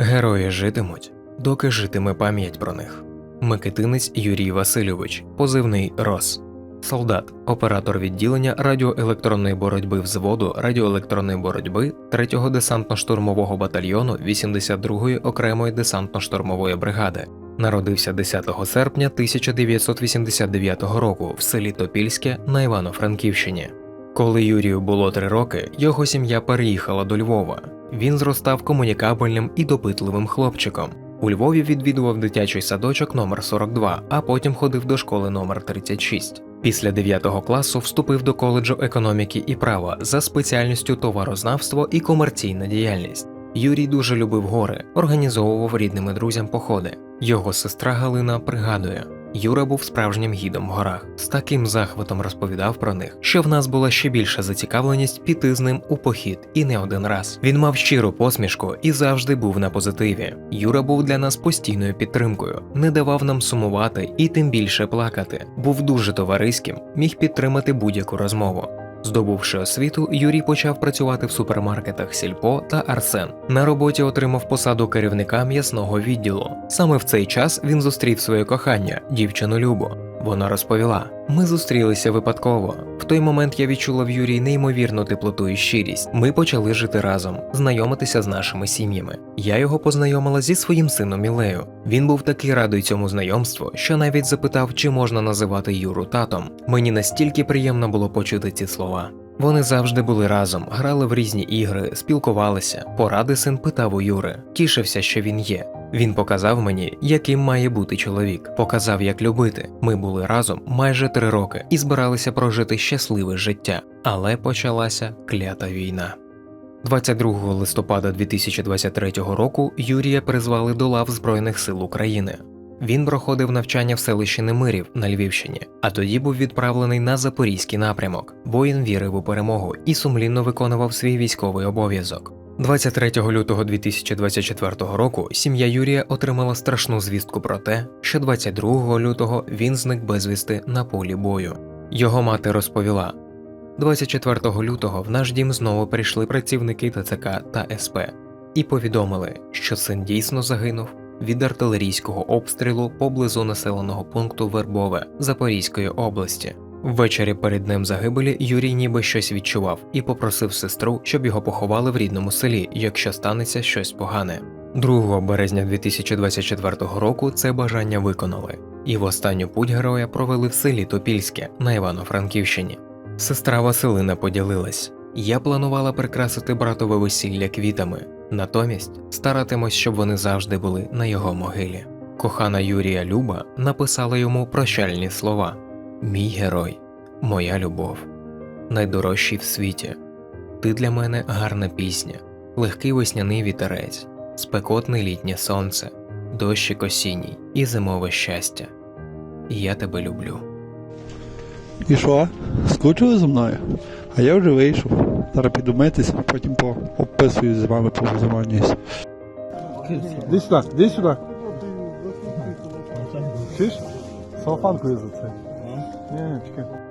Герої житимуть, доки житиме пам'ять про них. Микитинець Юрій Васильович, позивний РОС. Солдат, оператор відділення радіоелектронної боротьби взводу радіоелектронної боротьби 3-го десантно-штурмового батальйону 82-ї окремої десантно-штурмової бригади. Народився 10 серпня 1989 року в селі Топільське на Івано-Франківщині. Коли Юрію було три роки, його сім'я переїхала до Львова. Він зростав комунікабельним і допитливим хлопчиком. У Львові відвідував дитячий садочок номер 42, а потім ходив до школи номер 36. Після 9 класу вступив до коледжу економіки і права за спеціальністю товарознавство і комерційна діяльність. Юрій дуже любив гори, організовував рідним і друзям походи. Його сестра Галина пригадує. Юра був справжнім гідом в горах, з таким захватом розповідав про них, що в нас була ще більша зацікавленість піти з ним у похід і не один раз. Він мав щиру посмішку і завжди був на позитиві. Юра був для нас постійною підтримкою, не давав нам сумувати і тим більше плакати. Був дуже товариським, міг підтримати будь-яку розмову. Здобувши освіту, Юрій почав працювати в супермаркетах Сільпо та Арсен. На роботі отримав посаду керівника м'ясного відділу. Саме в цей час він зустрів своє кохання, дівчину Любу. Вона розповіла: ми зустрілися випадково. В той момент я відчула в Юрії неймовірну теплоту і щирість. Ми почали жити разом, знайомитися з нашими сім'ями. Я його познайомила зі своїм сином Мілею. Він був такий радий цьому знайомству, що навіть запитав, чи можна називати Юру татом. Мені настільки приємно було почути ці слова. Вони завжди були разом, грали в різні ігри, спілкувалися. Поради син питав у Юри, тішився, що він є. Він показав мені, яким має бути чоловік, показав, як любити. Ми були разом майже три роки і збиралися прожити щасливе життя, але почалася клята війна. 22 листопада 2023 року Юрія призвали до лав Збройних сил України. Він проходив навчання в селищі Немирів на Львівщині, а тоді був відправлений на запорізький напрямок. Воїн вірив у перемогу і сумлінно виконував свій військовий обов'язок. 23 лютого 2024 року сім'я Юрія отримала страшну звістку про те, що 22 лютого він зник безвісти на полі бою. Його мати розповіла: 24 лютого в наш дім знову прийшли працівники ТЦК та СП і повідомили, що син дійсно загинув від артилерійського обстрілу поблизу населеного пункту Вербове Запорізької області. Ввечері перед днем загибелі Юрій ніби щось відчував і попросив сестру, щоб його поховали в рідному селі, якщо станеться щось погане. 2 березня 2024 року це бажання виконали, і в останню путь героя провели в селі Топільське на Івано-Франківщині. Сестра Василина поділилась: я планувала прикрасити братове весілля квітами, натомість старатимось, щоб вони завжди були на його могилі. Кохана Юрія Люба написала йому прощальні слова: Мій герой, моя любов, найдорожчий в світі. Ти для мене гарна пісня, легкий весняний вітерець, спекотне літнє сонце, дощик осінній і зимове щастя. Я тебе люблю. І що? Скучили за мною? А я вже вийшов. Зараз піду митися, потім поописую з вами позаманююсь. Іди сюди, іди сюди. Чуєш? Салфанкою за це. Yeah, it's good.